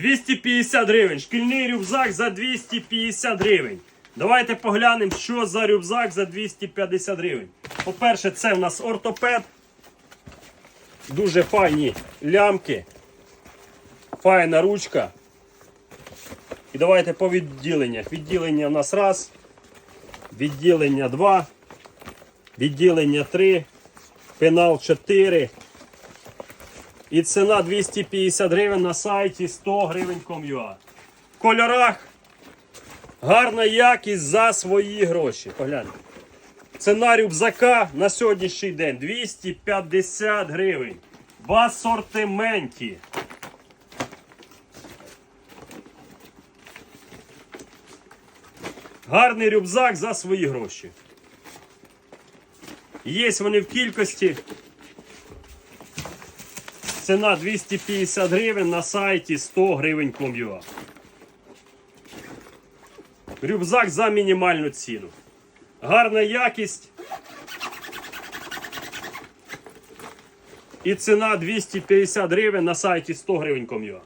250 гривень. Шкільний рюкзак за 250 гривень. Давайте поглянемо, що за рюкзак за 250 гривень. По-перше, це в нас ортопед. Дуже файні лямки. Файна ручка. І давайте по відділеннях. Відділення в нас раз. Відділення 2. Відділення 3. Пенал 4. І ціна 250 гривень на сайті 100 гривень Com.ua. В кольорах гарна якість за свої гроші. Погляньте. Ціна рюкзака на сьогоднішній день 250 гривень. В асортименті. Гарний рюкзак за свої гроші. Є вони в кількості. Ціна 250 гривень на сайті 100 гривень ком'юа. Рюкзак за мінімальну ціну. Гарна якість. І ціна 250 гривень на сайті 100 гривень Com.ua.